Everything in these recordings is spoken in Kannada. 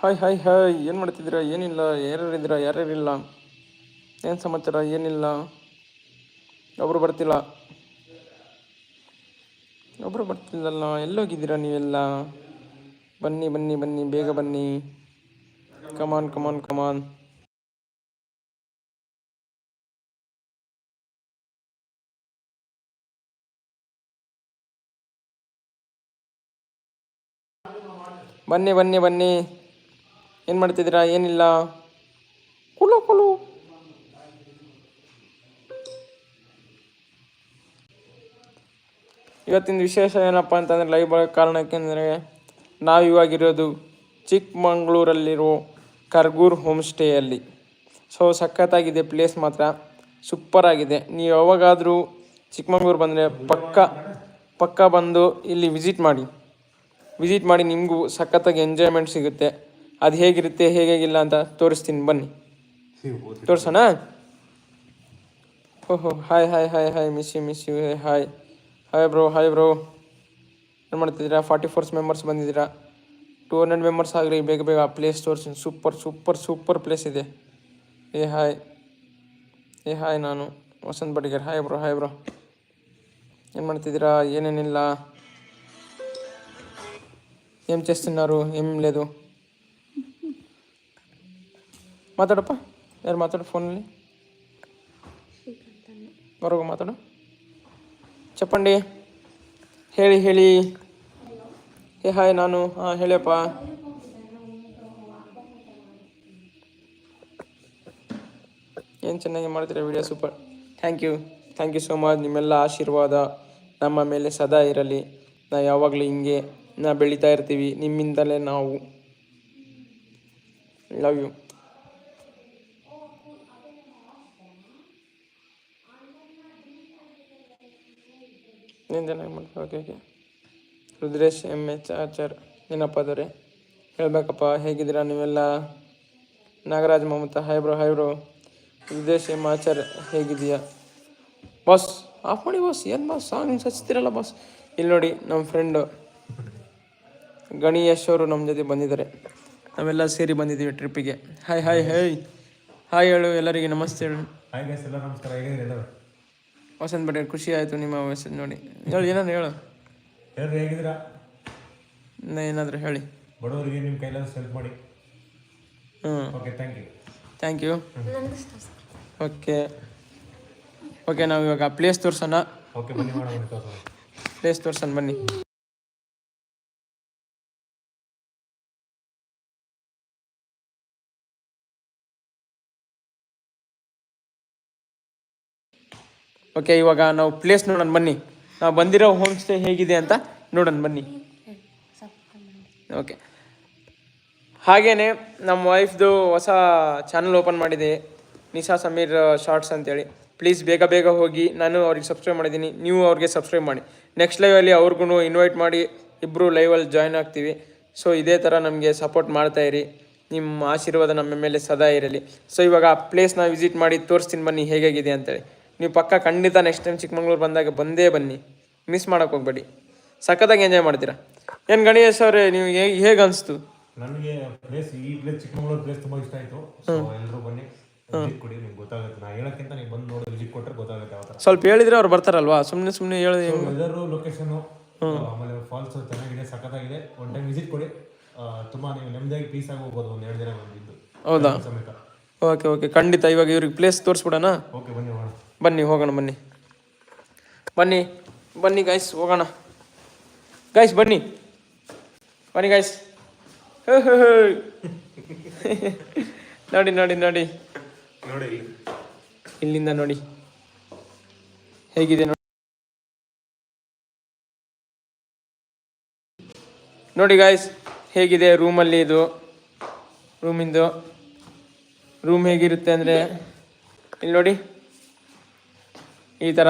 ಹಾಯ್ ಹಾಯ್ ಹಾಯ್ ಏನು ಮಾಡ್ತಿದ್ದೀರಾ? ಏನಿಲ್ಲ. ಯಾರ್ಯಾರಿದ್ದೀರಾ? ಯಾರ್ಯಾರಿಲ್ಲ? ಏನು ಸಮಾಚಾರ? ಏನಿಲ್ಲ. ಒಬ್ಬರು ಬರ್ತಿಲ್ಲ. ಒಬ್ಬರು ಬರ್ತಿಲ್ಲಲ್ಲ. ಎಲ್ಲೋಗಿದ್ದೀರಾ ನೀವೆಲ್ಲ? ಬನ್ನಿ ಬನ್ನಿ ಬನ್ನಿ. ಬೇಗ ಬನ್ನಿ. ಕಮಾನ್ ಕಮಾನ್ ಕಮಾನ್ ಬನ್ನಿ ಬನ್ನಿ ಬನ್ನಿ. ಏನು ಮಾಡ್ತಿದ್ದೀರಾ? ಏನಿಲ್ಲ. ಕುಲು ಕುಲು ಇವತ್ತಿನ ವಿಶೇಷ ಏನಪ್ಪ ಅಂತಂದರೆ ಲೈವ್ ಬರೋ ಕಾರಣಕ್ಕೆಂದರೆ ನಾವು ಇವಾಗಿರೋದು ಚಿಕ್ಕಮಂಗ್ಳೂರಲ್ಲಿರೋ ಕರ್ಗೂರ್ ಹೋಮ್ ಸ್ಟೇಯಲ್ಲಿ ಸೊ ಸಖತ್ತಾಗಿದೆ ಪ್ಲೇಸ್ ಮಾತ್ರ. ಸೂಪರ್ ಆಗಿದೆ. ನೀವು ಯಾವಾಗಾದರೂ ಚಿಕ್ಕಮಂಗ್ಳೂರು ಬಂದರೆ ಪಕ್ಕ ಪಕ್ಕ ಬಂದು ಇಲ್ಲಿ ವಿಸಿಟ್ ಮಾಡಿ. ವಿಸಿಟ್ ಮಾಡಿ ನಿಮಗೂ ಸಖತ್ತಾಗಿ ಎಂಜಾಯ್ಮೆಂಟ್ ಸಿಗುತ್ತೆ. ಅದು ಹೇಗಿರುತ್ತೆ ಹೇಗೇಗಿಲ್ಲ ಅಂತ ತೋರಿಸ್ತೀನಿ ಬನ್ನಿ ತೋರ್ಸೋಣ ಓಹೋ hi hi hi hi miss you miss you hi hi bro hi bro ಏನು ಮಾಡ್ತಿದ್ದೀರಾ ಫಾರ್ಟಿ ಫೋರ್ಸ್ ಮೆಂಬರ್ಸ್ ಬಂದಿದ್ದೀರಾ ಟೂ ಹಂಡ್ರೆಡ್ ಮೆಂಬರ್ಸ್ ಆಗಲಿ ಬೇಗ ಬೇಗ ಪ್ಲೇಸ್ ತೋರಿಸ್ತೀನಿ ಸೂಪರ್ ಸೂಪರ್ ಸೂಪರ್ ಪ್ಲೇಸ್ ಇದೆ ಏ ಹಾಯ್ ಏ ಹಾಯ್ ನಾನು Vasanth Badiger hi bro hi bro ಏನು ಮಾಡ್ತಿದ್ದೀರಾ ಏನೇನಿಲ್ಲ ఏం చేస్తున్నారు ఏం లేదు ಮಾತಾಡಪ್ಪ? ಯಾರು ಮಾತಾಡು ಫೋನಲ್ಲಿ? ಬರೋಗ ಮಾತಾಡು. ಚಪ್ಪಂಡಿ, ಹೇಳಿ ಹೇಳಿ. ಹೇ, ಹಾಯ್, ನಾನು, ಹಾಂ ಹೇಳಪ್ಪ ಏನು ಚೆನ್ನಾಗಿ ಮಾಡ್ತೀರಾ video super. Thank you thank you so much ನಿಮ್ಮೆಲ್ಲ ಆಶೀರ್ವಾದ ನಮ್ಮ ಮೇಲೆ ಸದಾ ಇರಲಿ. ನಾ ಯಾವಾಗಲೂ ಹಿಂಗೆ. ನಾ ಬೆಳೀತಾ ಇರ್ತೀವಿ. ನಿಮ್ಮಿಂದಲೇ ನಾವು. ಲವ್ ಯು ಚೆನ್ನಾಗಿ ಮಾಡ್ತಾರೆ okay okay Rudresh M H. Achar ಏನಪ್ಪ ಅದರೆ ಹೇಳ್ಬೇಕಪ್ಪ, ಹೇಗಿದ್ದೀರಾ ನೀವೆಲ್ಲ? Nagaraj, Mamata hi bro hi bro Rudresh M Achar ಹೇಗಿದೆಯಾ boss off ಮಾಡಿ ಬಾಸ್ ಏನು ಬಾಸ್ ಸಾಂಗ್ ಹಚ್ತಿರಲ್ಲ ಬಾಸ್ ಇಲ್ಲಿ ನೋಡಿ ನಮ್ಮ ಫ್ರೆಂಡು ಗಣೇಶ್ ಅವರು ನಮ್ಮ ಜೊತೆ ಬಂದಿದ್ದಾರೆ. ನಾವೆಲ್ಲ ಸೇರಿ ಬಂದಿದ್ದೀವಿ ಟ್ರಿಪ್ಪಿಗೆ ಹಾಯ್ ಹಾಯ್ ಹಾಯ್ ಹಾಯ್ ಹೇಳು, ಎಲ್ಲರಿಗೆ ನಮಸ್ತೆ ಹೇಳು. ಹಾಯ್ ಎಲ್ಲ ನಮಸ್ಕಾರ, ಹೇಗಿದ್ದೀರಿ ಎಲ್ಲರೂ? ವಸಂತ್ ಬಟೇಲ್ ಖುಷಿ ಆಯಿತು ನಿಮ್ಮ ಮೆಸೇಜ್ ನೋಡಿ. ಹೇಳಿ ಏನಾದ್ರು ಹೇಳು. ಎಲ್ಲರೂ ಹೇಗಿದ್ದೀರಾ? ಇನ್ನ ಏನಾದರೂ ಹೇಳಿ. ಬಡವರಿಗೆ ನಿಮ್ಮ ಕೈಲಾದ ಹೆಲ್ಪ್ ಮಾಡಿ. ಹ್ಞೂ okay thank you thank you okay okay ನಾವು ಇವಾಗ ಪ್ಲೇಸ್ ತೋರ್ಸೋಣ. ಓಕೆ ಬನ್ನಿ ಮಾಡೋಣ ತೋರಿಸೋಣ. ಪ್ಲೇಸ್ ತೋರ್ಸೋಣ ಬನ್ನಿ. ಓಕೆ ಇವಾಗ ನಾವು ಪ್ಲೇಸ್ ನೋಡೋಣ, ಬನ್ನಿ. ನಾವು ಬಂದಿರೋ ಹೋಮ್ ಸ್ಟೇ ಹೇಗಿದೆ ಅಂತ ನೋಡೋಣ, ಬನ್ನಿ. ಓಕೆ ಹಾಗೇನೆ ನಮ್ಮ ವೈಫ್ದು ಹೊಸ ಚಾನಲ್ ಓಪನ್ ಮಾಡಿದೆ. ನಿಶಾ ಸಮೀರ್ ಶಾರ್ಟ್ಸ್ ಅಂತೇಳಿ. ಪ್ಲೀಸ್ ಬೇಗ ಬೇಗ ಹೋಗಿ, ನಾನು ಅವ್ರಿಗೆ ಸಬ್ಸ್ಕ್ರೈಬ್ ಮಾಡಿದ್ದೀನಿ. ನೀವು ಅವ್ರಿಗೆ ಸಬ್ಸ್ಕ್ರೈಬ್ ಮಾಡಿ. ನೆಕ್ಸ್ಟ್ ಲೈವಲ್ಲಿ ಅವ್ರಿಗೂ ಇನ್ವೈಟ್ ಮಾಡಿ ಇಬ್ಬರು ಲೈವಲ್ಲಿ ಜಾಯ್ನ್ ಆಗ್ತೀವಿ. ಸೊ ಇದೇ ಥರ ನಮಗೆ ಸಪೋರ್ಟ್ ಮಾಡ್ತಾ ಇರಿ. ನಿಮ್ಮ ಆಶೀರ್ವಾದ ನಮ್ಮ ಮೇಲೆ ಸದಾ ಇರಲಿ. ಸೊ ಇವಾಗ ಆ ಪ್ಲೇಸ್ನ ವಿಸಿಟ್ ಮಾಡಿ ತೋರಿಸ್ತೀನಿ, ಬನ್ನಿ, ಹೇಗಾಗಿದೆ ಅಂತೇಳಿ. ನೀವು ಪಕ್ಕ ಖಂಡಿತ ನೆಕ್ಸ್ಟ್ ಟೈಮ್ ಚಿಕ್ಕಮಂಗ್ಳೂರು ಬಂದಾಗ ಬಂದೇ ಬನ್ನಿ. ಮಿಸ್ ಮಾಡೋಕೆ ಹೋಗ್ಬೇಡಿ. ಸಖತ್ತಾಗಿ ಎಂಜಾಯ್ ಮಾಡ್ತೀರಾ? ಏನು ಗಣೇಶ್ ಅವರೇ ನೀವು ಹೇಗೆ ಹೇಗೆ ಅನಿಸ್ತು? ನನಗೆ ಪ್ಲೇಸ್ ಈ ಪ್ಲೇಸ್ ಚಿಕ್ಕಮಗಳೂರು ಪ್ಲೇಸ್ ತುಂಬಾ ಇಷ್ಟ ಆಯ್ತು. ಎಲ್ಲರೂ ಬನ್ನಿ. ವಿಸಿಟ್ ಕೊಡಿ ನಿಮ್ಗೆ ಗೊತ್ತಾಗುತ್ತೆ. ನಾ ಹೇಳಕ್ಕಿಂತ ನೀವು ಬಂದು ನೋಡಿ ವಿಸಿಟ್ ಕೊಟ್ಟರೆ ಗೊತ್ತಾಗುತ್ತೆ ಯಾವ ಥರ ಸ್ವಲ್ಪ ಹೇಳಿದ್ರೆ ಅವ್ರು ಬರ್ತಾರಲ್ವಾ? ಸುಮ್ಮನೆ ಸುಮ್ಮನೆ ಹೇಳಿ ವೆದರು ಲೊಕೇಶನ್ ಆಮೇಲೆ ಫಾಲ್ಸ್ ಚೆನ್ನಾಗಿದೆ ಸಖತ್ತಾಗಿದೆ. ಒನ್ ಟೈಮ್ ವಿಸಿಟ್ ಕೊಡಿ. ತುಂಬಾ ನೀವು ನೆಮ್ಮದಿಯಾಗಿ ಪೀಸ್ ಆಗಿ ಹೋಗ್ಬೋದು ಒಂದು ಎರಡು ದಿನ ಬಂದಿದ್ದು ಹೌದಾ? ಸಮೇತ. ಓಕೆ ಓಕೆ ಖಂಡಿತ ಇವಾಗ ಇವ್ರಿಗೆ ಪ್ಲೇಸ್ ತೋರಿಸ್ಬಿಡೋಣ? ಓಕೆ ಬನ್ನಿ ಬನ್ನಿ ಹೋಗೋಣ ಬನ್ನಿ. ಬನ್ನಿ ಬನ್ನಿ ಗಾಯ್ಸ್ ಹೋಗೋಣ. ಗಾಯ್ಸ್ ಬನ್ನಿ. ಬನ್ನಿ ಗಾಯ್ಸ್ ನೋಡಿ ನೋಡಿ ನೋಡಿ. ನೋಡಿ ಇಲ್ಲಿ. ಇಲ್ಲಿಂದ ನೋಡಿ. ಹೇಗಿದೆ ನೋಡಿ? ನೋಡಿ ಗಾಯ್ಸ್ ಹೇಗಿದೆ ರೂಮಲ್ಲಿ ಇದು? ರೂಮಿಂದು ರೂಮ್ ಹೇಗಿರುತ್ತೆ ಅಂದರೆ ಇಲ್ಲಿ ನೋಡಿ. ಈ ಥರ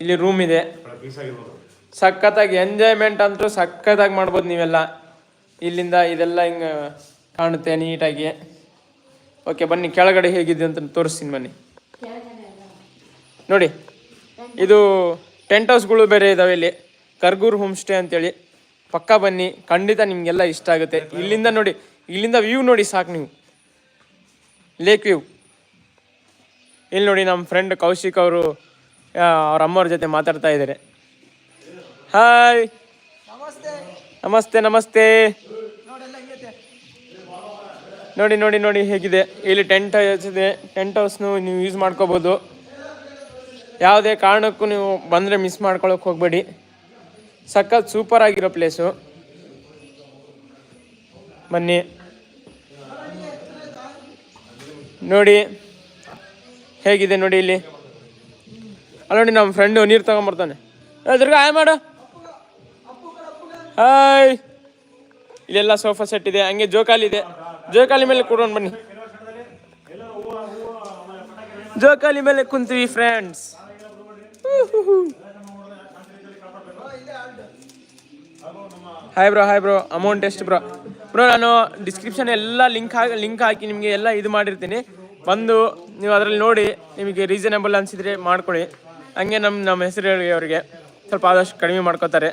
ಇಲ್ಲಿ ರೂಮ್ ಇದೆ. ಸಖತ್ತಾಗಿ ಎಂಜಾಯ್ಮೆಂಟ್ ಅಂತೂ ಸಖತ್ತಾಗಿ ಮಾಡ್ಬೋದು ನೀವೆಲ್ಲ. ಇಲ್ಲಿಂದ ಇದೆಲ್ಲ ಹಿಂಗೆ ಕಾಣುತ್ತೆ ನೀಟಾಗಿ. ಓಕೆ ಬನ್ನಿ, ಕೆಳಗಡೆ ಹೇಗಿದೆ ಅಂತ ತೋರಿಸ್ತೀನಿ ಬನ್ನಿ. ನೋಡಿ, ಇದು ಟೆಂಟ್ ಹೌಸ್ಗಳು ಬೇರೆ ಇದಾವೆ ಇಲ್ಲಿ. ಕರ್ಗೂರ್ ಹೋಮ್ ಸ್ಟೇ ಅಂತೇಳಿ. ಪಕ್ಕ ಬನ್ನಿ, ಖಂಡಿತ ನಿಮಗೆಲ್ಲ ಇಷ್ಟ ಆಗುತ್ತೆ. ಇಲ್ಲಿಂದ ನೋಡಿ, ಇಲ್ಲಿಂದ ವ್ಯೂ ನೋಡಿ ಸಾಕು ನೀವು. ಲೇಕ್ ವ್ಯೂ ಇಲ್ಲಿ ನೋಡಿ ನಮ್ಮ ಫ್ರೆಂಡ್ ಕೌಶಿಕ್ ಅವರು ಅವ್ರ ಅಮ್ಮವ್ರ ಜೊತೆ ಮಾತಾಡ್ತಾ ಇದ್ದಾರೆ. ಹಾಯ್ ನಮಸ್ತೆ. ನಮಸ್ತೆ ನೋಡಿ ನೋಡಿ ನೋಡಿ ಹೇಗಿದೆ. ಇಲ್ಲಿ ಟೆಂಟ್ ಹೌಸ್ ಇದೆ. ಟೆಂಟ್ ಹೌಸ್ನು ನೀವು ಯೂಸ್ ಮಾಡ್ಕೋಬೋದು. ಯಾವುದೇ ಕಾರಣಕ್ಕೂ ನೀವು ಬಂದರೆ ಮಿಸ್ ಮಾಡ್ಕೊಳಕ್ಕೆ ಹೋಗಬೇಡಿ. ಸಖತ್ ಸೂಪರ್ ಆಗಿರೋ ಪ್ಲೇಸು. ಬನ್ನಿ. ನೋಡಿ ಹೇಗಿದೆ ನೋಡಿ ಇಲ್ಲಿ. ಅಲ್ಲ ನೋಡಿ ನಮ್ಮ ಫ್ರೆಂಡು ನೀರು ತಗೊಂಬರ್ತಾನೆ. ದುರ್ಗ, ಹಾಯ್ ಮಾಡು. ಹಾಯ್. ಇಲ್ಲೆಲ್ಲ ಸೋಫಾ ಸೆಟ್ ಇದೆ, ಹಂಗೆ ಜೋಕಾಲಿ ಇದೆ. ಜೋಕಾಲಿ ಮೇಲೆ ಕೂರೋಣ ಬನ್ನಿ. ಜೋಕಾಲಿ ಮೇಲೆ ಕುಂತೀವಿ friends hi bro hi bro amount ಎಷ್ಟು ಬ್ರೋ ಬ್ರೋ ನಾನು ಡಿಸ್ಕ್ರಿಪ್ಷನ್ ಎಲ್ಲ ಲಿಂಕ್ ಹಾಕಿ ಲಿಂಕ್ ಹಾಕಿ ನಿಮಗೆ ಎಲ್ಲ ಇದು ಮಾಡಿರ್ತೀನಿ. ಬಂದು ನೀವು ಅದರಲ್ಲಿ ನೋಡಿ, ನಿಮಗೆ ರೀಸನೇಬಲ್ ಅನಿಸಿದ್ರೆ ಮಾಡ್ಕೊಳ್ಳಿ. ಹಂಗೆ ನಮ್ಮ ನಮ್ಮ ಹೆಸರು ಅವರಿಗೆ ಸ್ವಲ್ಪ ಆದಷ್ಟು ಕಡಿಮೆ ಮಾಡ್ಕೋತಾರೆ,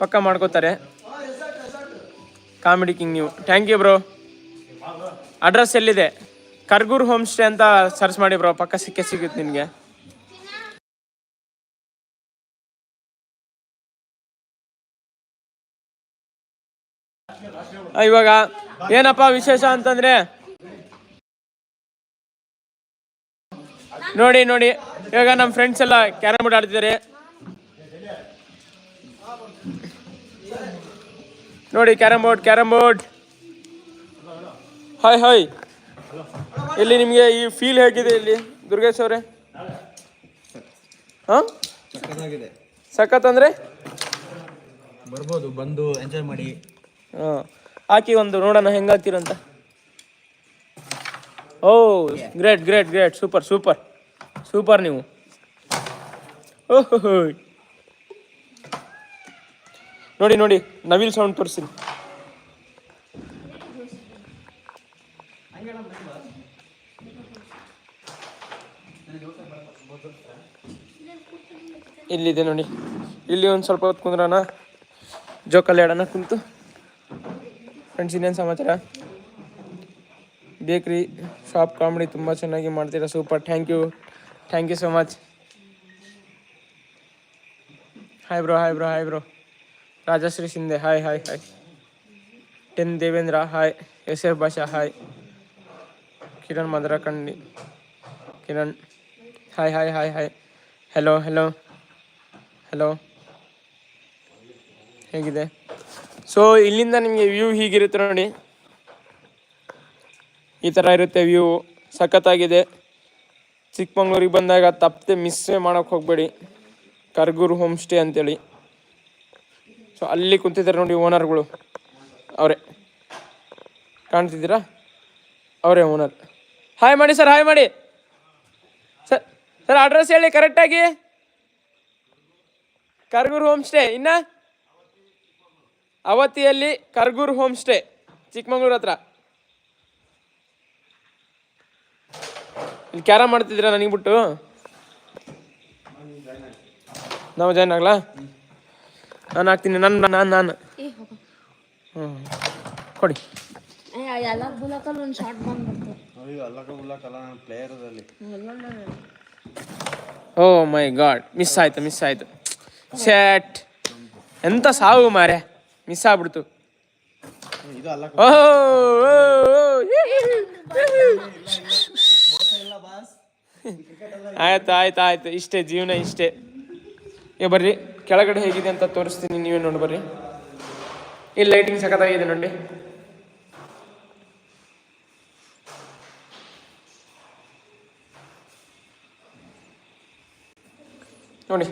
ಪಕ್ಕ ಮಾಡ್ಕೋತಾರೆ. ಕಾಮಿಡಿ ಕಿಂಗ್ ನೀವು. ಥ್ಯಾಂಕ್ ಯು ಬ್ರೋ ಅಡ್ರೆಸ್ ಎಲ್ಲಿದೆ? ಕರ್ಗೂರ್ ಹೋಮ್ ಸ್ಟೇ ಅಂತ ಸರ್ಚ್ ಮಾಡಿ ಬ್ರೋ ಪಕ್ಕ ಸಿಕ್ಕೇ ಸಿಗುತ್ತೆ ನಿಮಗೆ ಇವಾಗ ಏನಪ್ಪ ವಿಶೇಷ ಅಂತಂದ್ರೆ? ನೋಡಿ ನೋಡಿ. ಇವಾಗ ನಮ್ಮ ಫ್ರೆಂಡ್ಸ್ ಎಲ್ಲ ಕ್ಯಾರಮ್ ಬೋರ್ಡ್ ಆಡ್ತಿದ್ದಾರೆ ನೋಡಿ carrom board carrom board hi hi ಇಲ್ಲಿ ನಿಮಗೆ ಈ ಫೀಲ್ ಹೇಗಿದೆ ಇಲ್ಲಿ ದುರ್ಗೇಶ್ ಅವರೇ? ಹಾಂ? ಸಖತ್ ಅಂದರೆ? ಬರ್ಬೋದು ಬಂದು ಎಂಜಾಯ್ ಮಾಡಿ. ಹಾಂ. ಹಾಕಿ ಒಂದು ನೋಡೋಣ ಹೆಂಗಾಗ್ತೀರಂತ ಓ great great great super super super ನೀವು. ಓಹೋ ನೋಡಿ ನೋಡಿ, ನವಿಲ್ ಸೌಂಡ್ ತೋರಿಸ್ತೀನಿ. ಇಲ್ಲಿದೆ ನೋಡಿ. ಇಲ್ಲಿ ಒಂದು ಸ್ವಲ್ಪ ಹೊತ್ತು ಕುಂದ್ರಣ. ಜೋಕಲ್ಲಿ ಆಡೋಣ ಕುಂತು. ಫ್ರೆಂಡ್ಸ್ ಇನ್ನೇನು ಸಮಾಚಾರ? ಬೇಕ್ರಿ ಶಾಪ್ ಕಾಮಿಡಿ ತುಂಬ ಚೆನ್ನಾಗಿ ಮಾಡ್ತೀರಾ. Super thank you thank you so much hi bro hi bro hi bro Rajashree Shinde hi hi hi ten Devendra hi S F Basha hi Kiran Madarakandi Kiran hi hi hi hi hello hello hello ಹೇಗಿದೆ? ಸೊ ಇಲ್ಲಿಂದ ನಿಮಗೆ ವ್ಯೂ ಹೀಗಿರುತ್ತೆ ನೋಡಿ. ಈ ಥರ ಇರುತ್ತೆ ವ್ಯೂ ಸಖತ್ತಾಗಿದೆ. ಚಿಕ್ಕಮಂಗ್ಳೂರಿಗೆ ಬಂದಾಗ ತಪ್ಪದೆ ಮಿಸ್ಸೇ ಮಾಡೋಕೆ ಹೋಗಬೇಡಿ. ಕರ್ಗೂರು ಹೋಮ್ ಸ್ಟೇ ಅಂತೇಳಿ. ಸೊ ಅಲ್ಲಿ ಕುಂತಿದ್ದಾರೆ ನೋಡಿ ಓನರ್ಗಳು ಅವರೇ. ಕಾಣ್ತಿದ್ದೀರಾ? ಅವರೇ ಓನರ್ ಹಾಯ್ ಮಾಡಿ ಸರ್ ಹಾಯ್ ಮಾಡಿ. ಸರ್ ಸರ್ ಅಡ್ರೆಸ್ ಹೇಳಿ ಕರೆಕ್ಟಾಗಿ ಕರ್ಗೂರು ಹೋಮ್ ಸ್ಟೇ ಇನ್ನ? ಅವತಿಯಲ್ಲಿ ಕರ್ಗೂರು ಹೋಮ್ ಸ್ಟೇ ಚಿಕ್ಕಮಂಗ್ಳೂರು ಹತ್ರ. ಇಲ್ಲಿ ಕ್ಯಾರ ಮಾಡ್ತಿದ್ದೀರಾ ನನಗೆ ಬಿಟ್ಟು? ನಾವು ಜಾಯ್ನ್ ಆಗ್ಲಾ? ನಾನು ಹಾಕ್ತೀನಿ ನನ್ನ ನಾನು ನಾನು ಹ್ಞೂ ಕೊಡಿ. ಓ ಮೈ ಗಾಡ್ ಮಿಸ್ ಆಯ್ತು ಮಿಸ್ ಆಯ್ತು. ಸ್ಯಾಟ್ ಎಂತ ಸಾವು ಮಾರೆ ಮಿಸ್ ಆಗ್ಬಿಡ್ತು. ಇದು ಅಲ್ಲಕ ಓ ಓ, ಓ, ಆಯ್ತು ಆಯ್ತು ಆಯ್ತು. ಇಷ್ಟೇ, ಜೀವನ ಇಷ್ಟೇ. ಏ ಬರ್ರಿ. ಕೆಳಗಡೆ ಹೇಗಿದೆ ಅಂತ ತೋರಿಸ್ತೀನಿ, ನೀವೇ ನೋಡಿ ಬರ್ರಿ. ಇಲ್ಲಿ ಲೈಟಿಂಗ್ ಸಖತ್ತಾಗಿದೆ ನೋಡಿ. ನೋಡಿ.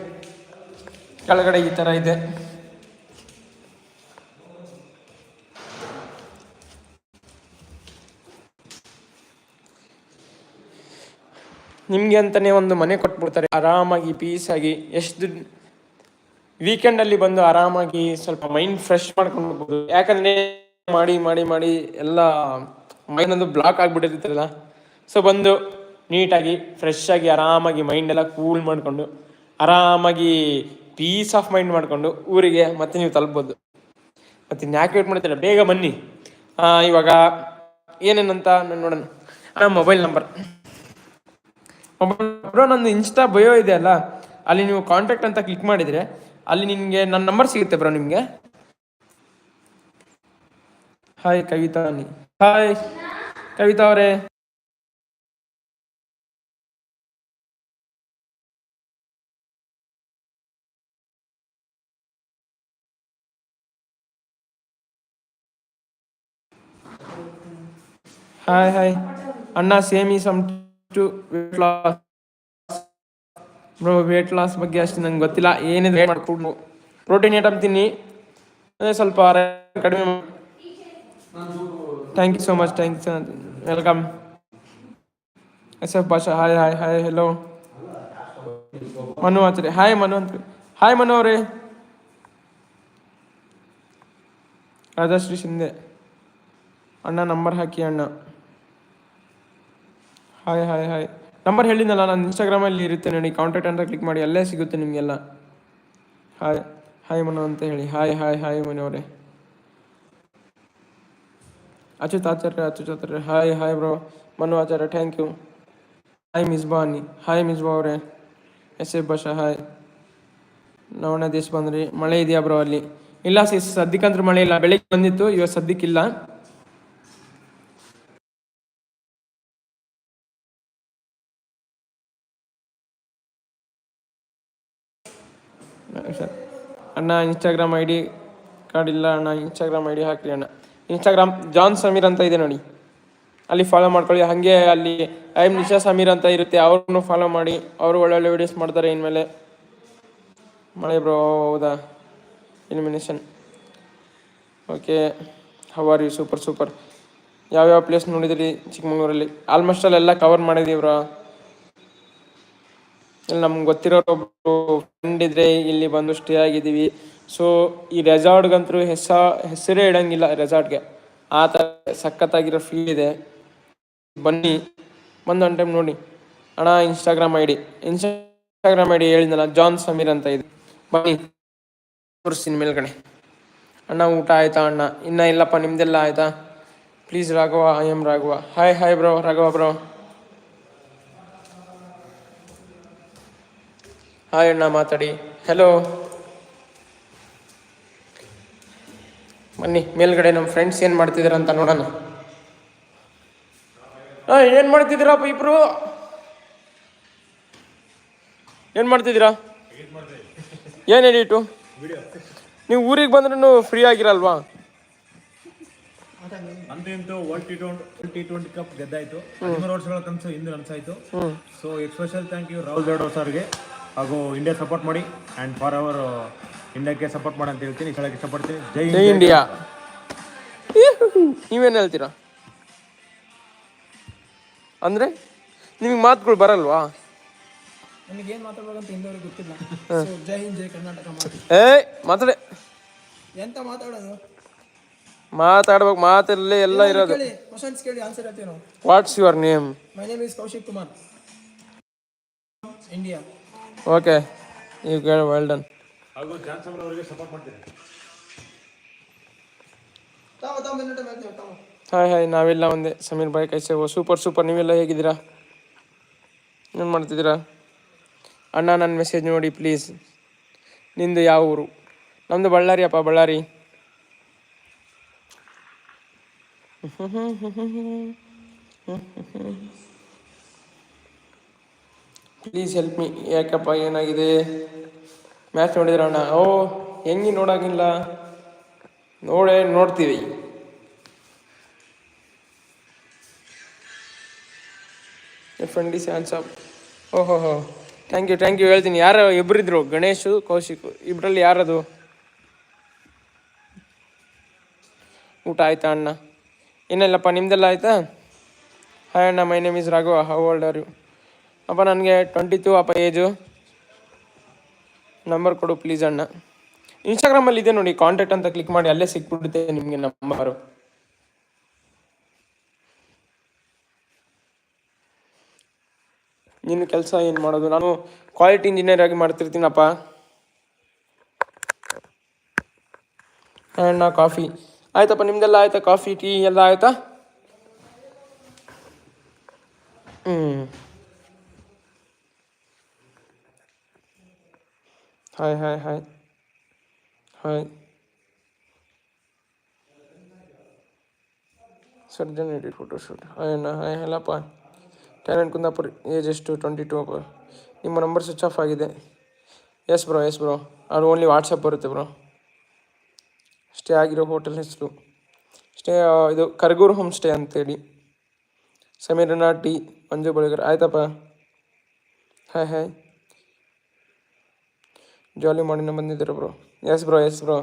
ಕೆಳಗಡೆ ಈ ಥರ ಇದೆ. ನಿಮಗೆ ಅಂತಲೇ ಒಂದು ಮನೆ ಕೊಟ್ಬಿಡ್ತಾರೆ. ಆರಾಮಾಗಿ ಪೀಸಾಗಿ ಎಷ್ಟು ದುಡ್ಡು ವೀಕೆಂಡಲ್ಲಿ ಬಂದು ಆರಾಮಾಗಿ ಸ್ವಲ್ಪ ಮೈಂಡ್ ಫ್ರೆಶ್ ಮಾಡ್ಕೊಂಡು ಹೋಗ್ಬೋದು ಯಾಕಂದರೆ ಮಾಡಿ ಮಾಡಿ ಮಾಡಿ ಎಲ್ಲ ಮೈಂಡ್ ಒಂದು ಬ್ಲಾಕ್ ಆಗಿಬಿಟ್ಟಿರ್ತಲ್ಲ ಸೊ ಬಂದು ನೀಟಾಗಿ ಫ್ರೆಶ್ ಆಗಿ, ಆರಾಮಾಗಿ ಮೈಂಡ್ ಎಲ್ಲ ಕೂಲ್ ಮಾಡಿಕೊಂಡು, ಆರಾಮಾಗಿ ಪೀಸ್ ಆಫ್ ಮೈಂಡ್ ಮಾಡಿಕೊಂಡು ಊರಿಗೆ ಮತ್ತೆ ನೀವು ತಲುಪ್ಬೋದು. ಮತ್ತೆ ಯಾಕೆ ವೇಟ್ ಮಾಡ್ತೀರಾ? ಬೇಗ ಬನ್ನಿ. ಇವಾಗ ಏನೇನಂತ ನಾನು ನೋಡೋಣ. ನಮ್ಮ ಮೊಬೈಲ್ ನಂಬರ್ ಬ್ರೋ ನನ್ನ ಇನ್ಸ್ಟಾ ಬಯೋ ಇದೆ ಅಲ್ಲ, ಅಲ್ಲಿ ನೀವು ಕಾಂಟ್ಯಾಕ್ಟ್ ಅಂತ ಕ್ಲಿಕ್ ಮಾಡಿದರೆ, ಅಲ್ಲಿ ನಿಮಗೆ ನನ್ನ ನಂಬರ್ ಸಿಗುತ್ತೆ ಬ್ರೋ ನಿಮಗೆ. ಹಾಯ್ ಕವಿತಾ ಹಾಯ್ ಕವಿತಾ ಅವರೇ. ಹಾಯ್ ಹಾಯ್ ಅಣ್ಣ ಸೇಮಿ ಸಮ್ to weight loss bro weight loss ಬಗ್ಗೆ ಅಷ್ಟು ನಂಗೆ ಗೊತ್ತಿಲ್ಲ. ಏನಿದೆ ಮಾಡ್ಕೊಂಡು ಪ್ರೋಟೀನ್ ಐಟಮ್ ತಿನ್ನಿ. ಅದೇ ಸ್ವಲ್ಪ ಕಡಿಮೆ thank you so much thanks welcome S F Basha hi hi hi hello Manu Acharya hi Manu ಅಂತ. ಹಾಯ್ ಮನು ಅವರೇ. ರಾಜಶ್ರೀ ಶಿಂದೆ ಅಣ್ಣ ನಂಬರ್ ಹಾಕಿ ಅಣ್ಣ. ಹಾಯ್ ಹಾಯ್ ಹಾಯ್ ನಂಬರ್ ಹೇಳಿದ್ನಲ್ಲ, ನಾನು ಇನ್ಸ್ಟಾಗ್ರಾಮಲ್ಲಿ ಇರುತ್ತೆ, ನೋಡಿ ಕಾಂಟ್ಯಾಕ್ಟ್ ಅಂತ ಕ್ಲಿಕ್ ಮಾಡಿ, ಅಲ್ಲೇ ಸಿಗುತ್ತೆ ನಿಮಗೆಲ್ಲ. ಹಾಯ್ ಹಾಯ್ ಮನು ಅಂತ ಹೇಳಿ. ಹಾಯ್ ಹಾಯ್ ಹಾಯ್ ಮನು ಅವರೇ. Achyut Acharya Achyut Acharya hi hi bro Manu Acharya thank you hi Misba ಅನ್ನಿ ಹಾಯ್ ಮಿಸ್ಬಾ ಅವರೇ. ಎಸ್ ಎಫ್ ಭಾಷಾ ಹಾಯ್ ನವಣ ದೇಶ ಬಂದ್ರಿ. ಮಳೆ ಇದೆಯಾ ಬ್ರೋ ಅಲ್ಲಿ? ಇಲ್ಲ ಸಿ ಸದ್ಯಕ್ಕಂತೂ ಮಳೆ ಇಲ್ಲ. ಬೆಳಿಗ್ಗೆ ಬಂದಿತ್ತು ಇವತ್ತು ಸದ್ಯಕ್ಕಿಲ್ಲ ಅಣ್ಣ ಇನ್ಸ್ಟಾಗ್ರಾಮ್ ಐ ಡಿ ಕಾರ್ಡ್ ಇಲ್ಲ ಅಣ್ಣ ಇನ್ಸ್ಟಾಗ್ರಾಮ್ ಐ ಡಿ ಹಾಕಲಿ ಅಣ್ಣ. ಇನ್ಸ್ಟಾಗ್ರಾಮ್ ಜಾನ್ ಸಮೀರ್ ಅಂತ ಇದೆ ನೋಡಿ. ಅಲ್ಲಿ ಫಾಲೋ ಮಾಡ್ಕೊಳ್ಳಿ. ಹಾಗೆ ಅಲ್ಲಿ ಐ ಎಂ ನಿಶಾ ಸಮೀರ್ ಅಂತ ಇರುತ್ತೆ. ಅವ್ರನ್ನೂ ಫಾಲೋ ಮಾಡಿ. ಅವರು ಒಳ್ಳೊಳ್ಳೆ ವೀಡಿಯೋಸ್ ಮಾಡ್ತಾರೆ ಇನ್ಮೇಲೆ. ಮಳೆ ಬ್ರೋ ಹೌದಾ? ಇನ್ಮಿನೇಷನ್ okay how are you super super ಯಾವ್ಯಾವ ಪ್ಲೇಸ್ ನೋಡಿದಿರಿ ಚಿಕ್ಕಮಂಗ್ಳೂರಲ್ಲಿ? ಆಲ್ಮೋಸ್ಟ್ ಅಲ್ಲೆಲ್ಲ ಕವರ್ ಮಾಡಿದೀವಿ ಬ್ರೋ ಇಲ್ಲಿ ನಮ್ಗೆ ಗೊತ್ತಿರೋರು ಒಬ್ರು ಫ್ರೆಂಡ್ ಇದ್ರೆ ಇಲ್ಲಿ ಬಂದು ಸ್ಟೇ ಆಗಿದ್ದೀವಿ. ಸೊ ಈ ರೆಸಾರ್ಟ್ಗಂತೂ ಹೆಸ, ಹೆಸರೇ ಇಡಂಗಿಲ್ಲ ರೆಸಾರ್ಟ್ಗೆ ಆ ಥರ ಸಖತ್ತಾಗಿರೋ ಫೀಲ್ ಇದೆ. ಬನ್ನಿ, ಬಂದು ಒನ್ ಟೈಮ್ ನೋಡಿ. ಅಣ್ಣ Instagram I D Instagram I D ಹೇಳಿದ್ನಲ್ಲ ಜಾನ್ ಸಮೀರ್ ಅಂತ ಇದೆ. ಬನ್ನಿ, ತೋರಿಸ್ತೀನಿ ಮೇಲ್ಗಡೆ. ಅಣ್ಣ, ಊಟ ಆಯ್ತಾ ಅಣ್ಣ? ಇನ್ನ ಇಲ್ಲಪ್ಪ, ನಿಮ್ದೆಲ್ಲ ಆಯ್ತಾ? Please Raghava I am Raghava. Hi hi bro Raghava bro hi ಅಣ್ಣ ಮಾತಾಡಿ. ಹಲೋ ಬನ್ನಿ ಮೇಲ್ಗಡೆ ನಮ್ಮ ಫ್ರೆಂಡ್ಸ್ ಏನು ಮಾಡ್ತಿದ್ದೀರ ಅಂತ ನೋಡೋಣ. ಹಾಂ ಏನು ಮಾಡ್ತಿದ್ದೀರಪ್ಪ ಇಬ್ರು? ಏನು ಮಾಡ್ತಿದ್ದೀರಾ? ಏನು ಎಡಿಟು ನೀವು ಊರಿಗೆ ಬಂದ್ರೂ free ಆಗಿರಲ್ವಾ? World T twenty T twenty cup ಗೆದ್ದಾಯ್ತು. ಹದಿಮೂರು ವರ್ಷಗಳ ಕನಸು ಇಂದು ನನಸಾಯ್ತು so special thank you Rahul Dravid ಸರ್ಗೆ. ಹಾಗೂ ಇಂಡಿಯಾ ಸಪೋರ್ಟ್ ಮಾಡಿ ಆ್ಯಂಡ್ ಫಾರ್ ಅವರ್ ಇಂಡಿಯಾಕ್ಕೆ ಸಪೋರ್ಟ್ ಮಾಡಿ ಅಂತ ಹೇಳ್ತೀನಿ. ಹೇಳಕ್ಕೆ ಇಷ್ಟಪಡ್ತೀನಿ. ಜೈ ಜೈ ಇಂಡಿಯಾ ನೀವೇನು ಹೇಳ್ತೀರಾ? ಅಂದರೆ ನಿಮಗೆ ಮಾತುಗಳು ಬರಲ್ವಾ? ನನಗೇನು ಮಾತಾಡ್ಬೇಕಂತ ಹಿಂದವ್ರಿಗೆ ಗೊತ್ತಿಲ್ಲ. ಸೊ ಜೈ ಹಿಂದ್ ಜೈ ಕರ್ನಾಟಕ ಮಾಡಿ ಏ ಮಾತಾಡೆ. ಎಂತ ಮಾತಾಡೋದು? ಮಾತಾಡ್ಬೇಕು ಮಾತಲ್ಲೇ ಎಲ್ಲ ಇರೋದು. ಕೇಳಿ ಕ್ವಶನ್ಸ್ ಕೇಳಿ ಆನ್ಸರ್ ಹೇಳ್ತೀವಿ ನಾವು. What's your name my name is Kaushik Kumar. India okay you ಕೇಳ ವೆಲ್ ಡನ್ ಹಾಯ್ ಹಾಯ್ ನಾವೆಲ್ಲ ಒಂದೇ ಸಮೀರ್ ಬಾಯ್ ಕೈಸೆ ಸೂಪರ್ ಸೂಪರ್ ನೀವೆಲ್ಲ ಹೇಗಿದ್ದೀರಾ? ಏನು ಮಾಡ್ತಿದ್ದೀರಾ? ಅಣ್ಣ ನನ್ನ ಮೆಸೇಜ್ ನೋಡಿ ಪ್ಲೀಸ್ ನಿಂದು ಯಾವ ಊರು? ನಮ್ಮದು ಬಳ್ಳಾರಿ ಅಪ್ಪ ಬಳ್ಳಾರಿ. ಪ್ಲೀಸ್ ಹೆಲ್ಪ್ ಮೀ ಯಾಕಪ್ಪ, ಏನಾಗಿದೆ? ಮ್ಯಾಚ್ ನೋಡಿದ್ರ ಅಣ್ಣ? ಓ, ಹೆಂಗೆ ನೋಡಾಗಿಲ್ಲ? ನೋಡೇ, ನೋಡ್ತೀವಿ. ಫ್ರೆಂಡಿ ಎನ್ ಡಿ ಸ್ಯಾನ್ಸ್ ಅಪ್ ಓಹೋ ಹೋ. ಥ್ಯಾಂಕ್ ಯು ಥ್ಯಾಂಕ್ ಯು ಹೇಳ್ತೀನಿ. ಯಾರು ಇಬ್ಬರಿದ್ರು ಗಣೇಶು, ಕೌಶಿಕ್. ಇಬ್ಬರಲ್ಲಿ ಯಾರದು? ಊಟ ಆಯ್ತಾ ಅಣ್ಣ? ಏನಿಲ್ಲಪ್ಪ ನಿಮ್ದೆಲ್ಲ ಆಯ್ತಾ? ಹಾಯ್ ಅಣ್ಣ my name is Raghava how old are you ಅಪ್ಪ ನನಗೆ ಟ್ವೆಂಟಿ ಟೂ ಅಪ್ಪ ಏಜು ನಂಬರ್ ಕೊಡು ಪ್ಲೀಸ್ ಅಣ್ಣ. ಇನ್ಸ್ಟಾಗ್ರಾಮಲ್ಲಿ ಇದೆ ನೋಡಿ ಕಾಂಟ್ಯಾಕ್ಟ್ ಅಂತ ಕ್ಲಿಕ್ ಮಾಡಿ ಅಲ್ಲೇ ಸಿಕ್ಬಿಡುತ್ತೆ ನಿಮಗೆ ನಂಬರು ನಿನ್ನ ಕೆಲಸ ಏನು ಮಾಡೋದು? ನಾನು ಕ್ವಾಲಿಟಿ ಇಂಜಿನಿಯರ್ ಆಗಿ ಮಾಡ್ತಿರ್ತೀನಪ್ಪ. ಅಣ್ಣ ಕಾಫಿ ಆಯ್ತಪ್ಪ, ನಿಮ್ದೆಲ್ಲ ಆಯ್ತಾ? ಕಾಫಿ ಟೀ ಎಲ್ಲ ಆಯ್ತಾ? ಹ್ಞೂ hi hi hi hi surgeon edit photoshoot hi hi ಹೇಳಪ್ಪ ಟ್ಯಾಲೆಂಟ್ ಕುಂದಾಪುರ ಏಜ್ ಎಷ್ಟು ಟ್ವೆಂಟಿ ಟು ಅಪ್ಪ ನಿಮ್ಮ ನಂಬರ್ ಸ್ವಿಚ್ ಆಫ್ ಆಗಿದೆ. ಎಸ್ ಬ್ರೋ ಎಸ್ ಬ್ರೋ ಅದು ಓನ್ಲಿ ವಾಟ್ಸಪ್ ಬರುತ್ತೆ ಬ್ರೋ ಸ್ಟೇ ಆಗಿರೋ ಹೋಟೆಲ್ ಹೆಸರು. ಸ್ಟೇ ಇದು ಕರ್ಗೂರು ಹೋಮ್ ಸ್ಟೇ ಅಂತೇಳಿ. ಸಮೀರನ ಟಿ ಮಂಜು ಬಳಿಗರ್. ಆಯ್ತಪ್ಪ. ಹಾಯ್ ಹಾಯ್ ಜಾಲಿ ಮಾಡಿನ ಬಂದಿದ್ದೀರ bro yes bro yes bro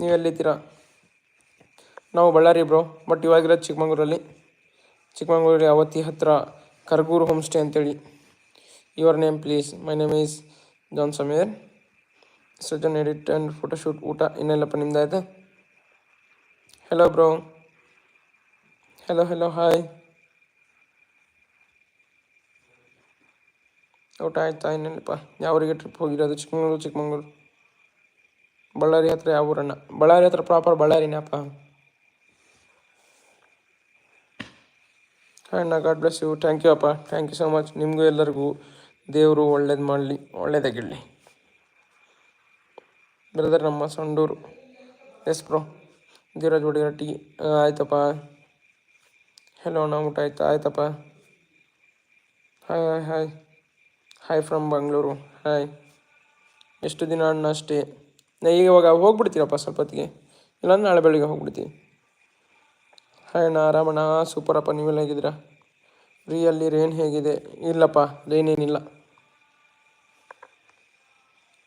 ನೀವೆಲ್ಲಿದ್ದೀರಾ ನಾವು ಬಳ್ಳಾರಿ ಬ್ರೋ ಬಟ್ ಇವಾಗಿರೋದು ಚಿಕ್ಕಮಂಗ್ಳೂರಲ್ಲಿ ಚಿಕ್ಕಮಂಗ್ಳೂರಲ್ಲಿ ಅವತ್ತಿ ಹತ್ತಿರ ಕರ್ಗೂರು ಹೋಮ್ ಸ್ಟೇ ಅಂತೇಳಿ. Your name please my name is John Sameer Sajan edit and photoshoot ಊಟ ಇನ್ನೆಲ್ಲಪ್ಪ ನಿಮ್ದಾಯ್ತಾ? Hello bro hello hello hi ಊಟ ಆಯ್ತಾ ಇನ್ನೇನಪ್ಪ? ಯಾವ ಊರಿಗೆ ಟ್ರಿಪ್ ಹೋಗಿರೋದು? ಚಿಕ್ಕಮಂಗ್ಳೂರು ಚಿಕ್ಕಮಂಗ್ಳೂರು. ಬಳ್ಳಾರಿ ಹತ್ರ ಯಾವ ಊರಣ್ಣ? ಬಳ್ಳಾರಿ ಹತ್ರ ಪ್ರಾಪರ್ ಬಳ್ಳಾರಿನಪ್ಪ. ಅಣ್ಣ god bless you thank you ಅಪ್ಪ. ಥ್ಯಾಂಕ್ ಯು ಸೊ ಮಚ್ ನಿಮಗೂ ಎಲ್ಲರಿಗೂ ದೇವರು ಒಳ್ಳೇದು ಮಾಡಲಿ, ಒಳ್ಳೇದಾಗಿರಲಿ. ಬ್ರದರ್ ನಮ್ಮ ಸಂಡೂರು ಎಸ್ ಬ್ರೋ ಧೀರಜ್ ಹುಡುಗರ ಟೀ ಆಯ್ತಪ್ಪ. ಹೆಲೋ ಅಣ್ಣ, ಊಟ ಆಯ್ತಾ? ಆಯ್ತಪ್ಪ. Hi hi hi hi from Bengaluru hi ಎಷ್ಟು ದಿನ ಅಣ್ಣ ಅಷ್ಟೇ? ನಾ ಈಗ ಇವಾಗ ಹೋಗ್ಬಿಡ್ತೀರಪ್ಪ ಸ್ವಲ್ಪ ಹೊತ್ತಿಗೆ. ಇಲ್ಲಾಂದ್ರೆ ನಾಳೆ ಬೆಳಿಗ್ಗೆ ಹೋಗ್ಬಿಡ್ತೀವಿ ಹಾಯ್ ಅಣ್ಣ, ಆರಾಮಣ್ಣ? ಸೂಪರಪ್ಪ ನೀವೆಲ್ಲ ಹೇಗಿದ್ದೀರಾ? ರೀಯಲ್ಲಿ ರೇನ್ ಹೇಗಿದೆ? ಇಲ್ಲಪ್ಪ ರೇನ್ ಏನಿಲ್ಲ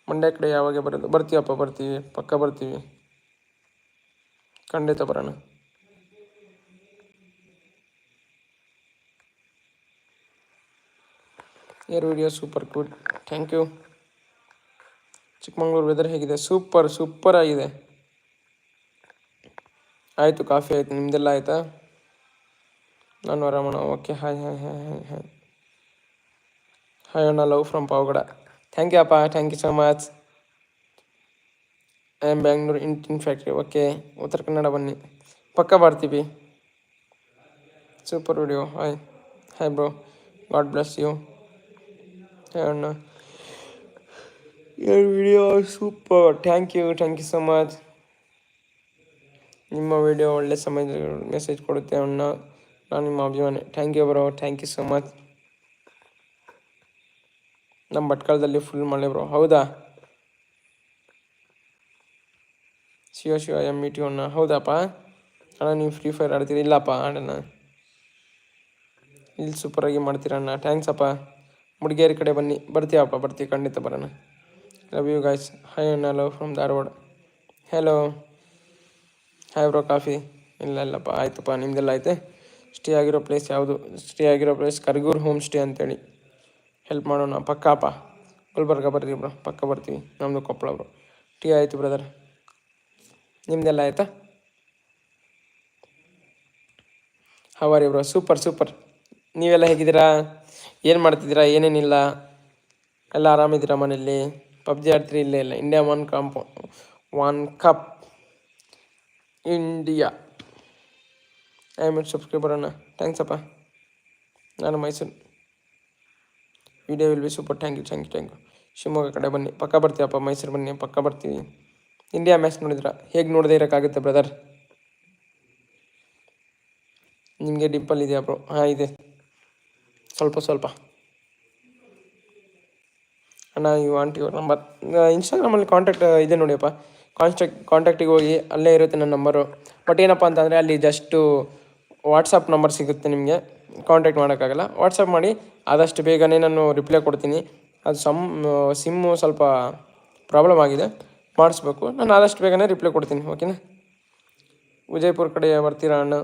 ಮಂಡ್ಯ ಕಡೆ ಯಾವಾಗ ಬರೋದು? ಬರ್ತೀವಪ್ಪ, ಬರ್ತೀವಿ. ಪಕ್ಕ ಬರ್ತೀವಿ. ಖಂಡಿತ ಬರೋಣ. Air video super good thank you Chikmagalur weather ಹೇಗಿದೆ? ಸೂಪರ್ ಸೂಪರ್ ಆಗಿದೆ. ಆಯಿತು ಕಾಫಿ ಆಯಿತು. ನಿಮ್ದೆಲ್ಲ ಆಯಿತಾ? ನಾನು ವರಮಣ okay hi hi hi hi hi hi ಅಣ್ಣ love from Pavagada. Thank you ಅಪ್ಪ. Thank you so much I am Bangalore ಇಂಟಿನ್ factory okay Uttara Kannada ಬನ್ನಿ. ಪಕ್ಕ ಬರ್ತೀವಿ. Super video hi hi bro god bless you ಅಣ್ಣ video super thank you thank you so much ನಿಮ್ಮ ವಿಡಿಯೋ ಒಳ್ಳೆ ಸಮಯದಲ್ಲಿ ಮೆಸೇಜ್ ಕೊಡುತ್ತೆ ಅಣ್ಣ. ನಾನು ನಿಮ್ಮ ಅಭಿಮಾನಿ. Thank you bro thank you so much ನಮ್ಮ ಭಟ್ಕಳದಲ್ಲಿ ಫುಲ್ ಮಳೆ ಬ್ರೋ ಹೌದಾ? Shiva Shiva M E T ಅಣ್ಣ. ಹೌದಪ್ಪ? ಅಣ್ಣ, ನೀವು ಫ್ರೀ ಫೈರ್ ಆಡ್ತೀರಿ? ಇಲ್ಲಪ್ಪ, ಆಡೋಣ. ಇಲ್ಲಿ ಸೂಪರಾಗಿ ಮಾಡ್ತೀರಣ್ಣ ಥ್ಯಾಂಕ್ಸ್ ಅಪ್ಪ. ಮುಡಿಗೇರಿ ಕಡೆ ಬನ್ನಿ. ಬರ್ತೀವಪ್ಪ ಬರ್ತೀವಿ ಖಂಡಿತ ಬರೋಣ. ಲವ್ ಯು ಗಾಯ್ಸ್ ಹೈ ಅಣ್ಣ love from Dharwad. Hello hi bro coffee. ಇಲ್ಲ ಇಲ್ಲಪ್ಪ ಆಯ್ತಪ್ಪ ನಿಮ್ದೆಲ್ಲ ಐತೆ? ಸ್ಟೇ ಆಗಿರೋ ಪ್ಲೇಸ್ ಯಾವುದು? ಸ್ಟೇ ಆಗಿರೋ ಪ್ಲೇಸ್ ಕರ್ಗೂರ್ ಹೋಮ್ ಸ್ಟೇ ಅಂತೇಳಿ. ಹೆಲ್ಪ್ ಮಾಡೋಣ. ಪಕ್ಕಾಪ ಗುಲ್ಬರ್ಗ ಬರ್ತೀವಿ ಬ್ರೋ ಪಕ್ಕ ಬರ್ತೀವಿ. ನಮ್ಮದು ಕೊಪ್ಪಳ ಬ್ರೋ ಟೀ ಆಯಿತು ಬ್ರದರ್ ನಿಮ್ದೆಲ್ಲ ಆಯಿತಾ? ಹವಾರಿ ಬ್ರೋ ಸೂಪರ್ ಸೂಪರ್ ನೀವೆಲ್ಲ ಹೇಗಿದ್ದೀರಾ? ಏನು ಮಾಡ್ತಿದ್ದೀರಾ? ಏನೇನಿಲ್ಲ? ಎಲ್ಲ ಆರಾಮಿದ್ದೀರಾ ಮನೇಲಿ ಪಬ್ಜಿ ಆಡ್ತೀರಿ ಇಲ್ಲೇ ಇಲ್ಲ. India one ಕಾಂಪೌ one cup India I mean subscriber ಅಣ್ಣ. ಥ್ಯಾಂಕ್ಸ್ ಅಪ್ಪ. ನಾನು Mysuru. Video will be super thank you thank you thank you Shivamogga ಕಡೆ ಬನ್ನಿ. ಪಕ್ಕ ಬರ್ತೀವಪ್ಪ ಮೈಸೂರು ಬನ್ನಿ. ಪಕ್ಕ ಬರ್ತೀವಿ. ಇಂಡಿಯಾ ಮ್ಯಾಚ್ ನೋಡಿದ್ರ? ಹೇಗೆ ನೋಡದೇ ಇರೋಕ್ಕಾಗುತ್ತೆ ಬ್ರದರ್ ನಿಮಗೆ ಡಿಂಪಲ್ ಇದೆಯಾ ಬ್ರೋ ಹಾಂ, ಇದೆ. ಸ್ವಲ್ಪ ಸ್ವಲ್ಪ. ಅಣ್ಣ ಯು ವಾಂಟ್ ಯುವರ್ ನಂಬರ್ ಇನ್ಸ್ಟಾಗ್ರಾಮಲ್ಲಿ ಕಾಂಟ್ಯಾಕ್ಟ್ ಇದೆ ನೋಡಿಯಪ್ಪ. ಕಾನ್ಸ್ಟ್ಯಾಕ್ ಕಾಂಟ್ಯಾಕ್ಟಿಗೆ ಹೋಗಿ ಅಲ್ಲೇ ಇರುತ್ತೆ ನನ್ನ ನಂಬರು ಬಟ್ ಏನಪ್ಪ ಅಂತಂದರೆ ಅಲ್ಲಿ ಜಸ್ಟು ವಾಟ್ಸಪ್ ನಂಬರ್ ಸಿಗುತ್ತೆ ನಿಮಗೆ. ಕಾಂಟ್ಯಾಕ್ಟ್ ಮಾಡೋಕ್ಕಾಗಲ್ಲ. ವಾಟ್ಸಪ್ ಮಾಡಿ ಆದಷ್ಟು ಬೇಗನೆ ನಾನು ರಿಪ್ಲೈ ಕೊಡ್ತೀನಿ. ಅದು ಸಮ್ ಸಿಮ್ಮು ಸ್ವಲ್ಪ ಪ್ರಾಬ್ಲಮ್ ಆಗಿದೆ. ಮಾಡಿಸ್ಬೇಕು. ನಾನು ಆದಷ್ಟು ಬೇಗನೆ ರಿಪ್ಲೈ ಕೊಡ್ತೀನಿ ಓಕೆನಾ ವಿಜಯಪುರ ಕಡೆ ಬರ್ತೀರಾ ಅಣ್ಣ?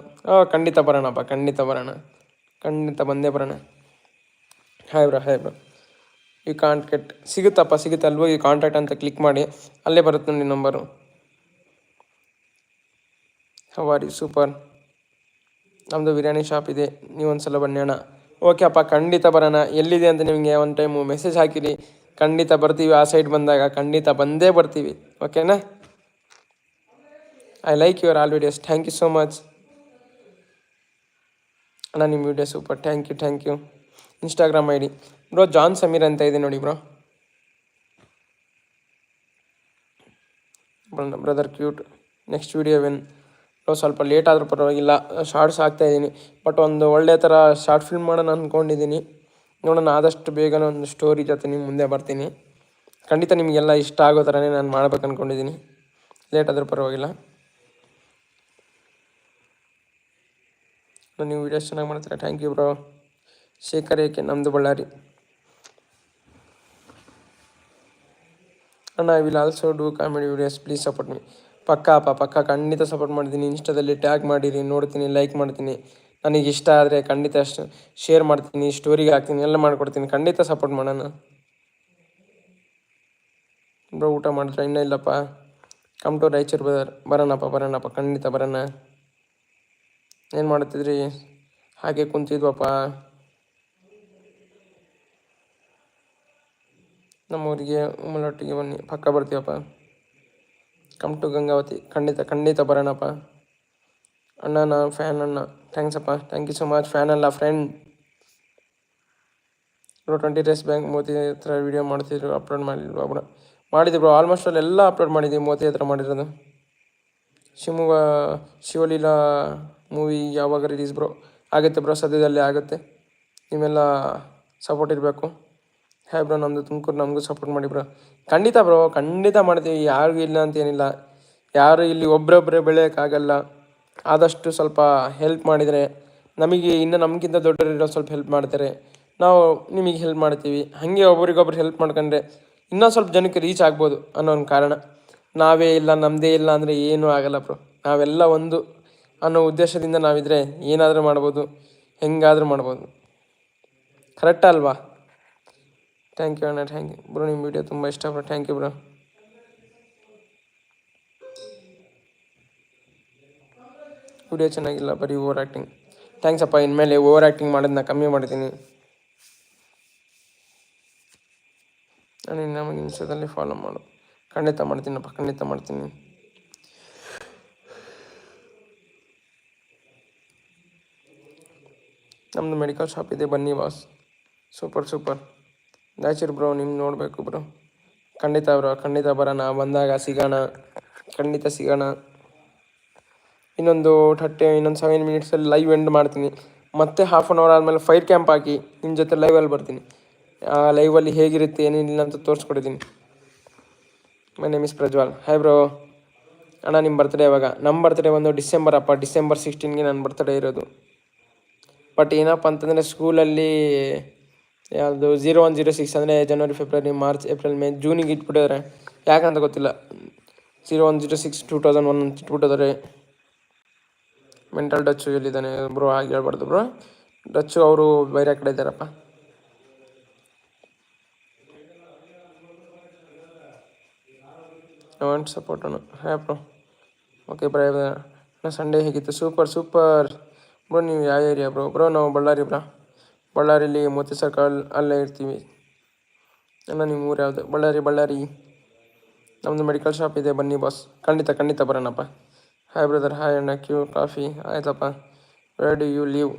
ಖಂಡಿತ ಬರೋಣಪ್ಪ, ಖಂಡಿತ ಬರೋಣ. ಖಂಡಿತ ಬಂದೇ ಬರೋಣ. ಹಾಯ್ ಬ್ರೋ ಹಾಯ್ ಬ್ರೋ ಈ ಕಾಂಟ್ಯಾಕ್ಟ್ ಸಿಗುತ್ತಪ್ಪ, ಸಿಗುತ್ತೆ ಅಲ್ಲಿ ಹೋಗಿ ಕಾಂಟ್ಯಾಕ್ಟ್ ಅಂತ ಕ್ಲಿಕ್ ಮಾಡಿ. ಅಲ್ಲೇ ಬರುತ್ತೆ ನೋಡಿ ನಂಬರು ಹವಾರಿ ಸೂಪರ್ ನಮ್ಮದು ಬಿರಿಯಾನಿ ಶಾಪ್ ಇದೆ. ನೀವು ಒಂದು ಸಲ ಬನ್ನಿ ಅಣ್ಣ. ಓಕೆ ಅಪ್ಪ, ಖಂಡಿತ ಬರೋಣ. ಎಲ್ಲಿದೆ ಅಂತ ನಿಮಗೆ ಒಂದು ಟೈಮು ಮೆಸೇಜ್ ಹಾಕಿರಿ. ಖಂಡಿತ ಬರ್ತೀವಿ. ಆ ಸೈಡ್ ಬಂದಾಗ ಖಂಡಿತ ಬಂದೇ ಬರ್ತೀವಿ. ಓಕೆನಾ I like your all videos thank you so much ಅಣ್ಣ, ನಿಮ್ಮ video super thank you thank you Instagram I D bro Jaan Sameer ಅಂತ ಇದೆ ನೋಡಿ bro brother cute next video when ಸ್ವಲ್ಪ ಲೇಟ್ ಆದರೂ ಪರವಾಗಿಲ್ಲ. ಶಾರ್ಟ್ಸ್ ಹಾಕ್ತಾ ಇದ್ದೀನಿ. ಬಟ್ ಒಂದು ಒಳ್ಳೆ ಥರ ಶಾರ್ಟ್ ಫಿಲ್ಮ್ ಮಾಡೋಣ ಅಂದ್ಕೊಂಡಿದ್ದೀನಿ ನೋಡೋಣ, ಆದಷ್ಟು ಬೇಗನೆ ಒಂದು ಸ್ಟೋರಿ ಜೊತೆ ನಿಮ್ಮ ಮುಂದೆ ಬರ್ತೀನಿ. ಖಂಡಿತ ನಿಮಗೆಲ್ಲ ಇಷ್ಟ ಆಗೋ ಥರನೇ ನಾನು ಮಾಡ್ಬೇಕು ಅಂದ್ಕೊಂಡಿದ್ದೀನಿ ಲೇಟ್ ಆದರೂ ಪರವಾಗಿಲ್ಲ. ನೀವು ವೀಡಿಯೋಸ್ ಚೆನ್ನಾಗಿ ಮಾಡ್ತೀರಾ? ಥ್ಯಾಂಕ್ ಯು ಬ್ರೋ ಶೇಖರ್ ಏಕೆ? ನಮ್ಮದು ಬಳ್ಳಾರಿ. ಅಣ್ಣ I will also do comedy videos please support me ಪಕ್ಕ ಅಪ್ಪ, ಪಕ್ಕ ಖಂಡಿತ ಸಪೋರ್ಟ್ ಮಾಡ್ತೀನಿ. ಇನ್ಸ್ಟಾದಲ್ಲಿ ಟ್ಯಾಗ್ ಮಾಡಿರಿ, ನೋಡ್ತೀನಿ ಲೈಕ್ ಮಾಡ್ತೀನಿ. ನನಗೆ ಇಷ್ಟ ಆದರೆ ಖಂಡಿತ ಅಷ್ಟು ಶೇರ್ ಮಾಡ್ತೀನಿ ಸ್ಟೋರಿಗೆ ಹಾಕ್ತೀನಿ, ಎಲ್ಲ ಮಾಡ್ಕೊಡ್ತೀನಿ. ಖಂಡಿತ ಸಪೋರ್ಟ್ ಮಾಡೋಣ. ಬ್ರೋ, ಊಟ ಮಾಡಿದ್ರೆ ಇನ್ನೂ ಇಲ್ಲಪ್ಪ. ಕಮ್ ಟು ರಾಯಚೂರು ಬದರ್ ಬರೋಣಪ್ಪ ಬರೋಣಪ್ಪ. ಖಂಡಿತ ಬರೋಣ. ಏನು ಮಾಡ್ತಿದ್ರಿ ಹಾಗೆ ಕುಂತಿದ್ವಪ್ಪ. ನಮ್ಮೂರಿಗೆ ಉಮ್ಮಲೊಟ್ಟಿಗೆ ಬನ್ನಿ. ಪಕ್ಕ ಬರ್ತೀವಪ್ಪ ಕಮ್ ಟು ಗಂಗಾವತಿ. ಖಂಡಿತ ಖಂಡಿತ ಬರೋಣಪ್ಪ. ಅಣ್ಣನ ಫ್ಯಾನ್ ಅಣ್ಣ. ಥ್ಯಾಂಕ್ಸ್ ಅಪ್ಪ. Thank you so much fan ಅಲ್ಲ friend bro twenty days bank Moti ಹತ್ರ ವೀಡಿಯೋ ಮಾಡ್ತಿದ್ರು ಅಪ್ಲೋಡ್ ಮಾಡಿದ್ರು ಬ್ರೋ ಮಾಡಿದ್ರು ಬ್ರೋ ಆಲ್ಮೋಸ್ಟ್ ಅಲ್ಲಿ ಎಲ್ಲ ಅಪ್ಲೋಡ್ ಮಾಡಿದ್ದೀವಿ ಮೋತಿ ಹತ್ರ ಮಾಡಿರೋದು. ಶಿವಮೊಗ್ಗ ಶಿವಲೀಲಾ ಮೂವಿ ಯಾವಾಗ ರಿಲೀಸ್ ಬ್ರೋ ಆಗುತ್ತೆ ಬ್ರೋ ಸದ್ಯದಲ್ಲಿ ಆಗುತ್ತೆ. ನಿಮ್ಮೆಲ್ಲ ಸಪೋರ್ಟ್ ಇರಬೇಕು. ಹೇ ಬ್ರೋ ನಮ್ಮದು ತುಮಕೂರು ನಮಗೂ ಸಪೋರ್ಟ್ ಮಾಡಿ ಬ್ರೋ. ಖಂಡಿತ ಬ್ರೋ, ಖಂಡಿತ ಮಾಡ್ತೀವಿ. ಯಾರಿಗೂ ಇಲ್ಲ ಅಂತ ಏನಿಲ್ಲ. ಯಾರು ಇಲ್ಲಿ ಒಬ್ಬರೊಬ್ಬರೇ ಬೆಳೆಯೋಕ್ಕಾಗಲ್ಲ. ಆದಷ್ಟು ಸ್ವಲ್ಪ ಹೆಲ್ಪ್ ಮಾಡಿದರೆ, ನಮಗೆ ಇನ್ನು ನಮಗಿಂತ ದೊಡ್ಡವರಿರೋ ಸ್ವಲ್ಪ ಹೆಲ್ಪ್ ಮಾಡ್ತಾರೆ. ನಾವು ನಿಮಗೆ ಹೆಲ್ಪ್ ಮಾಡ್ತೀವಿ. ಹಾಗೆ ಒಬ್ರಿಗೊಬ್ರು ಹೆಲ್ಪ್ ಮಾಡ್ಕೊಂಡ್ರೆ ಇನ್ನೂ ಸ್ವಲ್ಪ ಜನಕ್ಕೆ ರೀಚ್ ಆಗ್ಬೋದು ಅನ್ನೋ ಒಂದು ಕಾರಣ. ನಾವೇ ಇಲ್ಲ ನಮ್ಮದೇ ಇಲ್ಲ ಅಂದರೆ ಏನೂ ಆಗಲ್ಲ ಬ್ರೋ. ನಾವೆಲ್ಲ ಒಂದು ಅನ್ನೋ ಉದ್ದೇಶದಿಂದ ನಾವಿದ್ರೆ ಏನಾದರೂ ಮಾಡ್ಬೋದು. ಹೆಂಗಾದರೂ ಮಾಡ್ಬೋದು. ಕರೆಕ್ಟ್ ಅಲ್ವಾ? ಥ್ಯಾಂಕ್ ಯು ಅಣ್ಣ ಥ್ಯಾಂಕ್ ಯು ಬ್ರೋ ನಿಮ್ಮ ವಿಡಿಯೋ ತುಂಬ ಇಷ್ಟ bro thank you bro video ಚೆನ್ನಾಗಿಲ್ಲ, ಬರೀ ಓವರ್ ಆ್ಯಕ್ಟಿಂಗ್ ಥ್ಯಾಂಕ್ಸ್ ಅಪ್ಪ. ಇನ್ಮೇಲೆ ಓವರ್ ಆ್ಯಕ್ಟಿಂಗ್ ಮಾಡೋದನ್ನ ಕಮ್ಮಿ ಮಾಡ್ತೀನಿ ನಾನು ನಮಗೆ ಇನ್ಸ್ಟಾದಲ್ಲಿ ಫಾಲೋ ಮಾಡು. ಖಂಡಿತ ಮಾಡ್ತೀನಪ್ಪ, ಖಂಡಿತ ಮಾಡ್ತೀನಿ. ನಮ್ಮದು ಮೆಡಿಕಲ್ ಶಾಪ್ ಇದೆ, ಬನ್ನಿ boss super super Raichur bro ನಿಮ್ಮ ನೋಡಬೇಕು ಬ್ರೋ ಖಂಡಿತ ಬ್ರೋ ಖಂಡಿತ ಬರೋಣ. ಬಂದಾಗ ಸಿಗೋಣ. ಖಂಡಿತ ಸಿಗೋಣ. ಇನ್ನೊಂದು ಥರ್ಟಿ ಇನ್ನೊಂದು ಸೆವೆನ್ ಮಿನಿಟ್ಸಲ್ಲಿ ಲೈವ್ ಎಂಡ್ ಮಾಡ್ತೀನಿ. ಮತ್ತೆ ಹಾಫ್ ಆನ್ ಅವರ್ ಆದಮೇಲೆ ಫೈರ್ ಕ್ಯಾಂಪ್ ಹಾಕಿ ನಿಮ್ಮ ಜೊತೆ ಲೈವಲ್ಲಿ ಬರ್ತೀನಿ. ಆ ಲೈವಲ್ಲಿ ಹೇಗಿರುತ್ತೆ, ಏನಿಲ್ಲ ಅಂತ ತೋರಿಸ್ಕೊಡಿದ್ದೀನಿ my name is Prajwal. Hi bro ಅಣ್ಣ ನಿಮ್ಮ ಬರ್ತ್ಡೇ ಯಾವಾಗ? ನಮ್ಮ ಬರ್ತ್ಡೇ ಒಂದು ಡಿಸೆಂಬರ್ ಅಪ್ಪ. ಡಿಸೆಂಬರ್ ಸಿಕ್ಸ್ಟೀನ್ಗೆ ನನ್ನ ಬರ್ತ್ಡೇ ಇರೋದು. ಬಟ್ ಏನಪ್ಪ ಅಂತಂದರೆ ಸ್ಕೂಲಲ್ಲಿ ಯಾವುದು ಜೀರೋ ಒನ್ ಜೀರೋ ಸಿಕ್ಸ್ ಅಂದರೆ ಜನವರಿ ಫೆಬ್ರವರಿ ಮಾರ್ಚ್ ಏಪ್ರಿಲ್ ಮೇ ಜೂನಿಗೆ ಇಟ್ಬಿಟ್ಟಿದ್ದಾರೆ. ಯಾಕಂತ ಗೊತ್ತಿಲ್ಲ. Zero one zero six two thousand one ಅಂತ ಇಟ್ಬಿಟ್ಟಿದ್ದಾರೆ. ಮೆಂಟಲ್ ಡಚ್ಚು ಎಲ್ಲಿದ್ದಾನೆ ಬ್ರೋ ಹಾಗೆ ಹೇಳ್ಬಾರ್ದು ಬ್ರೋ ಡಚ್ಚು ಅವರು ಬೇರೆ ಕಡೆ ಇದ್ದಾರಪ್ಪ. ವಾಂಟ್ ಸಪೋರ್ಟ್ ಹ್ಯಾ ಬ್ರೋ ಓಕೆ ಬ್ರೋ ಸಂಡೇ ಹೇಗಿತ್ತು? ಸೂಪರ್ ಸೂಪರ್ ಬ್ರೋ ನೀವು ಯಾವ ಏರಿಯಾ ಬ್ರೋ ಬ್ರೋ ನಾವು ಬಳ್ಳಾರಿ ಬ್ರಾ ಬಳ್ಳಾರಿಲಿ ಮೋತಿ ಸರ್ಕಲ್ ಅಲ್ಲೇ ಇರ್ತೀವಿ. ಅಣ್ಣ, ನಿಮ್ಮ ಊರು ಯಾವುದು? ಬಳ್ಳಾರಿ ಬಳ್ಳಾರಿ. ನಮ್ಮದು ಮೆಡಿಕಲ್ ಶಾಪ್ ಇದೆ, ಬನ್ನಿ ಬಾಸ್. ಖಂಡಿತ ಖಂಡಿತ ಬರೋಣಪ್ಪ. ಹಾಯ್ ಬ್ರದರ್ ಹಾಯ್ ಅಣ್ಣ. ಕ್ಯೂ ಕಾಫಿ ಆಯ್ತಪ್ಪ. ವೇರ್ ಡು ಯು ಲೀವ್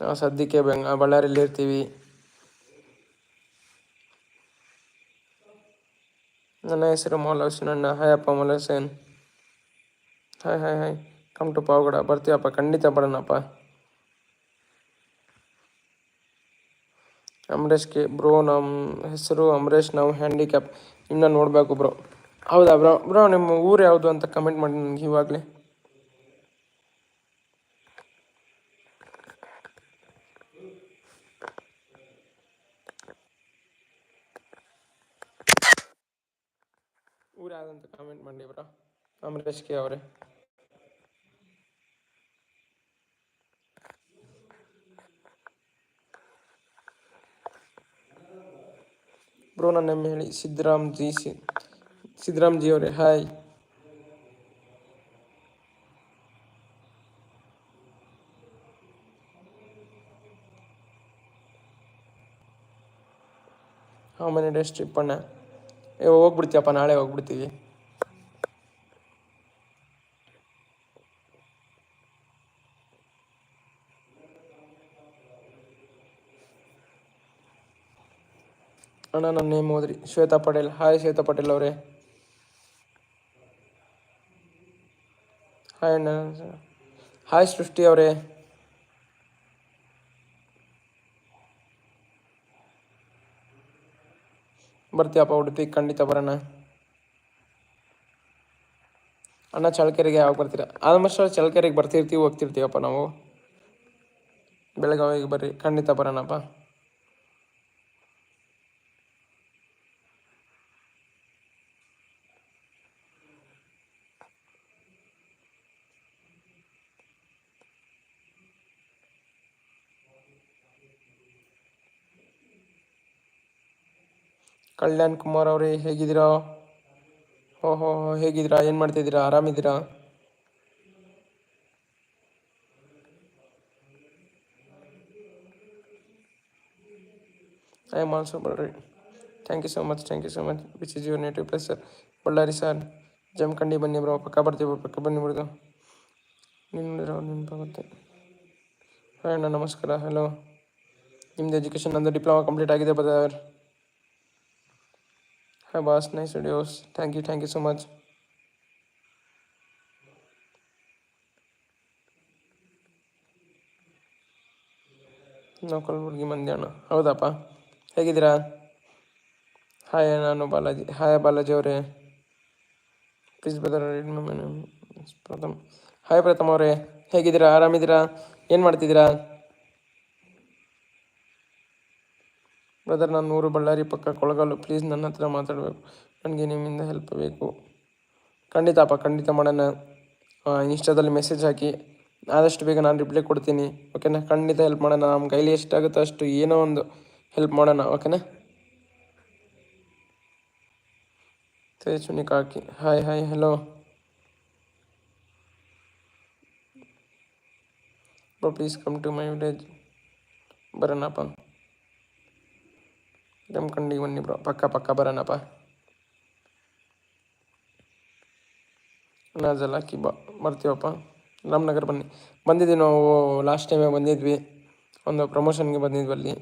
ನಾವು ಸದ್ಯಕ್ಕೆ ಬೆಂಗ ಬಳ್ಳಾರಿಯಲ್ಲಿ ಇರ್ತೀವಿ. ನನ್ನ ಹೆಸರು ಮೌಲವ್ಸನ್ ಅಣ್ಣ. ಹಾಯ್ ಅಪ್ಪ ಮೌಲವ್ಸನ್ hi hi hi come to Pavagada ಬರ್ತೀವಪ್ಪ ಖಂಡಿತ ಬರೋಣಪ್ಪ. ಅಮರೇಶ್ಗೆ ಬ್ರೋ ನಮ್ಮ ಹೆಸರು ಅಮರೇಶ್, ನಾವು ಹ್ಯಾಂಡಿಕ್ಯಾಪ್ ನಿಮ್ಮನ್ನ ನೋಡಬೇಕು ಬ್ರೋ. ಹೌದಾ ಬ್ರೋ? ಬ್ರೋ, ನಿಮ್ಮ ಊರು ಯಾವುದು ಅಂತ ಕಮೆಂಟ್ ಮಾಡಿ ನನಗೆ ಇವಾಗಲೇ. ಊರು ಯಾವುದು ಅಂತ ಕಮೆಂಟ್ ಮಾಡಿ ಬ್ರೋ. ಅಮರೇಶ್ ಕೆ ಅವರೇ. ಬ್ರೋ ನನ್ನ ಹೆಮ್ಮೆ ಹೇಳಿ ಸಿದ್ದರಾಮ್ ಜಿ ಸಿದ್ದರಾಮ್ ಜಿ ಅವರೇ ಹಾಯ್. ಹಾಂ ಮನೆ ಡೇಸ್ ಟ್ರಿಪ್ ಅಣ್ಣ. ಹೋಗ್ಬಿಡ್ತೀಯಪ್ಪ, ನಾಳೆ ಹೋಗ್ಬಿಡ್ತೀವಿ. ಅಣ್ಣ, ನನ್ನ ನೇಮ್ ಹೋದ್ರಿ. ಶ್ವೇತಾ ಪಟೇಲ್. ಹಾಯ್ ಶ್ವೇತಾ ಪಟೇಲ್ ಅವರೇ. ಹಾಯ್ ಅಣ್ಣ. ಹಾಯ್ ಸೃಷ್ಟಿ ಅವರೇ. ಬರ್ತೀಯಪ್ಪ, ಉಡುಪಿ. ಖಂಡಿತ ಬರೋಣ. ಅಣ್ಣ, ಚಳ್ಳಕೆರೆಗೆ ಯಾವಾಗ ಬರ್ತೀರಾ? ಆಲ್ಮೋಸ್ಟ್ ಚಳ್ಳಕೆರೆಗೆ ಬರ್ತಿರ್ತೀವಿ, ಹೋಗ್ತಿರ್ತೀವಪ್ಪ ನಾವು. ಬೆಳಗಾವಿಗೆ ಬರ್ರಿ. ಖಂಡಿತ ಬರೋಣಪ್ಪ. ಕಲ್ಯಾಣ್ ಕುಮಾರ್ ಅವರೇ, ಹೇಗಿದ್ದೀರಾ? ಓಹೋ, ಹೇಗಿದ್ದೀರಾ? ಏನು ಮಾಡ್ತಿದ್ದೀರಾ? ಆರಾಮಿದ್ದೀರಾ? I am also Ballari thank you so much thank you so much which is your native place sir Ballari sir Jamakhandi ಬನ್ನಿ ಬ್ರೋ ಪಕ್ಕ ಬರ್ತೀವಿ, ಪಕ್ಕ ಬನ್ನಿ ಬಿಡ್ದು ನಿಮ್ಮ ನೆನಪಾಗುತ್ತೆ ಹಾಂ, ಅಣ್ಣ, ನಮಸ್ಕಾರ. ಹಲೋ ನಿಮ್ಮದು ಎಜುಕೇಷನ್ ನಂದು ಡಿಪ್ಲೊಮಾ ಕಂಪ್ಲೀಟ್ ಆಗಿದೆ Badr Hi boss, nice videos. Thank you, thank you so much. ನಾವು ಕಲಬುರ್ಗಿ ಮಂದಿ ಅಣ್ಣ ಹೌದಪ್ಪ. ಹೇಗಿದ್ದೀರಾ? ಹಾಯ್ ನಾನು ಬಾಲಾಜಿ. ಹಾಯ್ ಬಾಲಾಜಿ ಅವರೇ. Please brother Pratham hi Pratham ಅವರೇ. ಹೇಗಿದ್ದೀರಾ? ಆರಾಮಿದ್ದೀರಾ? ಏನು ಮಾಡ್ತಿದ್ದೀರಾ? ಬ್ರದರ್ ನಾನು ನೂರು ಬಳ್ಳಾರಿ ಪಕ್ಕ ಕೊಳಗಾಲು ಪ್ಲೀಸ್ ನನ್ನ ಹತ್ರ ಮಾತಾಡಬೇಕು. ನನಗೆ ನಿಮ್ಮಿಂದ ಹೆಲ್ಪ್ ಬೇಕು. ಖಂಡಿತಪ್ಪ ಖಂಡಿತ ಮಾಡೋಣ. ಇನ್ಸ್ಟಾದಲ್ಲಿ ಮೆಸೇಜ್ ಹಾಕಿ. ಆದಷ್ಟು ಬೇಗ ನಾನು ರಿಪ್ಲೈ ಕೊಡ್ತೀನಿ. ಓಕೆನಾ ಖಂಡಿತ ಹೆಲ್ಪ್ ಮಾಡೋಣ. ನಮ್ಮ ಕೈಲಿ ಎಷ್ಟಾಗುತ್ತೋ ಅಷ್ಟು ಏನೋ ಒಂದು ಹೆಲ್ಪ್ ಮಾಡೋಣ. ಓಕೆನಾ ತೇಜುನಿಕ್ ಹಾಕಿ. Hi hi hello please come to my village ಬರೋಣಪ್ಪ. ಜಮಖಂಡಿಗೆ ಬನ್ನಿ ಬ್ರೋ ಪಕ್ಕ ಪಕ್ಕ ಬರೋಣಪ್ಪ ನಾಜಲ್ಲ ಹಾಕಿ ಬ ಬರ್ತೀವಪ್ಪ ರಾಮನಗರ ಬನ್ನಿ ಬಂದಿದ್ವಿ ನಾವು ಲಾಸ್ಟ್ ಟೈಮೇ ಬಂದಿದ್ವಿ ಒಂದು ಪ್ರಮೋಷನ್ಗೆ ಬಂದಿದ್ವಿ ಅಲ್ಲಿ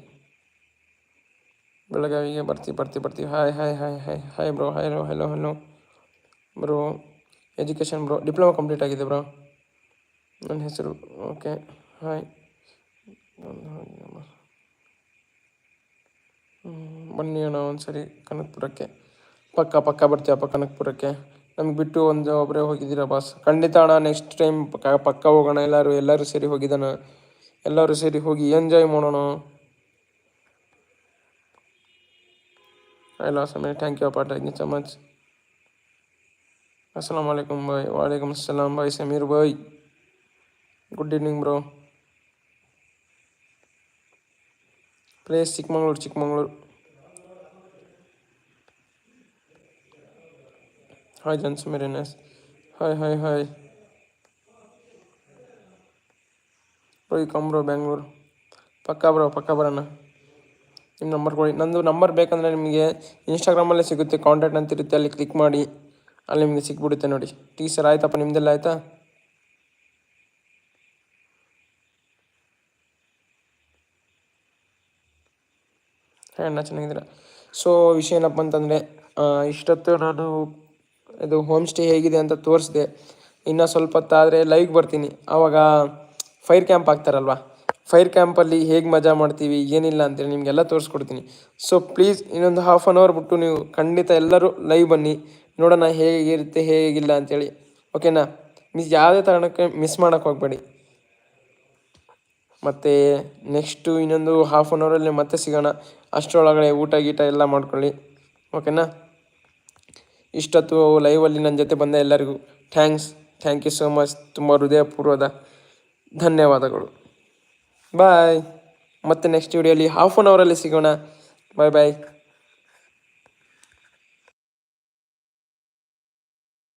ಬೆಳಗಾವಿಗೆ ಬರ್ತೀವಿ ಬರ್ತೀವಿ ಬರ್ತೀವಿ hi hi hi hi hi bro hi hello hello hello bro education bro diploma complete ಆಗಿದೆ ಬ್ರೋ ನನ್ನ ಹೆಸರು ಓಕೆ ಹಾಯ್ ಬನ್ನಿ ಅಣ್ಣ ಒಂದು ಸರಿ ಕನಕಪುರಕ್ಕೆ. ಪಕ್ಕ ಪಕ್ಕ ಬರ್ತೀವಪ್ಪ ಕನಕಪುರಕ್ಕೆ? ನಮ್ಗೆ ಬಿಟ್ಟು ಒಂದು ಒಬ್ಬರೇ ಹೋಗಿದ್ದೀರಾ ಬಾಸ್ ಖಂಡಿತ ಅಣ್ಣ ನೆಕ್ಸ್ಟ್ ಟೈಮ್ ಪಕ್ಕ ಪಕ್ಕ ಹೋಗೋಣ. ಎಲ್ಲರೂ ಎಲ್ಲರೂ ಸೇರಿ ಹೋಗಿದ್ದಾನ. ಎಲ್ಲರೂ ಸೇರಿ ಹೋಗಿ ಎಂಜಾಯ್ ಮಾಡೋಣ. ಐ ಲಾಸ್ ಸಮಯ ಥ್ಯಾಂಕ್ ಯು ಅಪ್ಪ. ಥ್ಯಾಂಕ್ ಯು ಸೊ ಮಚ್ ಅಸ್ಸಲಾಮ್ ವಾಲೇಕುಮ್ ಬಾಯ್ ವಾಲೇಕುಮ್ ಅಸ್ಸಲಾಮ್ bye Sameer bye good evening bro place Chikmagalur Chikmagalur hi Jan ಸುಮೇರಿನಸ್ ಹಾಯ್ ಹಾಯ್ ಹಾಯ್ Bro, ಈ ಕಮ್ ಬ್ರೋ ಬ್ಯಾಂಗ್ಳೂರು ಪಕ್ಕ ಬ್ರೋ ಪಕ್ಕ ಬರೋಣ ನಿಮ್ಮ ನಂಬರ್ ಕೊಡಿ. ನಂದು ನಂಬರ್ ಬೇಕಂದರೆ ನಿಮಗೆ ಇನ್ಸ್ಟಾಗ್ರಾಮಲ್ಲೇ ಸಿಗುತ್ತೆ. ಕಾಂಟ್ಯಾಕ್ಟ್ ಅಂತ ಇರುತ್ತೆ ಅಲ್ಲಿ ಕ್ಲಿಕ್ ಮಾಡಿ. ಅಲ್ಲಿ ನಿಮಗೆ ಸಿಕ್ಬಿಡುತ್ತೆ ನೋಡಿ. ಟೀ ಸರ್ ಆಯ್ತಪ್ಪ ನಿಮ್ದೆಲ್ಲ ಆಯಿತಾ? ಅಣ್ಣ ಚೆನ್ನಾಗಿದ್ದೀರ? ಸೊ ವಿಷಯ ಏನಪ್ಪ ಅಂತಂದರೆ ಇಷ್ಟೊತ್ತು ನಾನು ಇದು ಹೋಮ್ ಸ್ಟೇ ಹೇಗಿದೆ ಅಂತ ತೋರಿಸಿದೆ. ಇನ್ನೂ ಸ್ವಲ್ಪ ಹೊತ್ತಾದರೆ ಲೈವ್ಗೆ ಬರ್ತೀನಿ. ಆವಾಗ ಫೈರ್ ಕ್ಯಾಂಪ್ ಆಗ್ತಾರಲ್ವ ಫೈರ್ ಕ್ಯಾಂಪಲ್ಲಿ ಹೇಗೆ ಮಜಾ ಮಾಡ್ತೀವಿ, ಏನಿಲ್ಲ ಅಂತೇಳಿ ನಿಮಗೆಲ್ಲ ತೋರಿಸ್ಕೊಡ್ತೀನಿ. ಸೊ ಪ್ಲೀಸ್ ಇನ್ನೊಂದು ಹಾಫ್ ಆನ್ ಅವರ್ ಬಿಟ್ಟು ನೀವು ಖಂಡಿತ ಎಲ್ಲರೂ ಲೈವ್ ಬನ್ನಿ. ನೋಡೋಣ ಹೇಗಿರುತ್ತೆ, ಹೇಗಿಲ್ಲ ಅಂತೇಳಿ. ಓಕೆನಾ ಮಿಸ್ ಯಾವುದೇ ಕಾರಣಕ್ಕೆ ಮಿಸ್ ಮಾಡೋಕ್ಕೆ ಹೋಗಬೇಡಿ. ಮತ್ತು ನೆಕ್ಸ್ಟು ಇನ್ನೊಂದು ಹಾಫ್ ಆನ್ ಅವರಲ್ಲಿ ಮತ್ತೆ ಸಿಗೋಣ. ಅಷ್ಟರೊಳಗಡೆ ಊಟ ಗೀಟ ಎಲ್ಲ ಮಾಡ್ಕೊಳ್ಳಿ. ಓಕೆನಾ ಇಷ್ಟೊತ್ತು ಲೈವಲ್ಲಿ ನನ್ನ ಜೊತೆ ಬಂದ ಎಲ್ಲರಿಗೂ thanks thank you so much ತುಂಬ ಹೃದಯಪೂರ್ವದ ಧನ್ಯವಾದಗಳು. ಬಾಯ್ ಮತ್ತೆ ನೆಕ್ಸ್ಟ್ ವಿಡಿಯೋಲಿ ಹಾಫ್ ಆನ್ ಅವರಲ್ಲಿ ಸಿಗೋಣ. ಬಾಯ್ ಬಾಯ್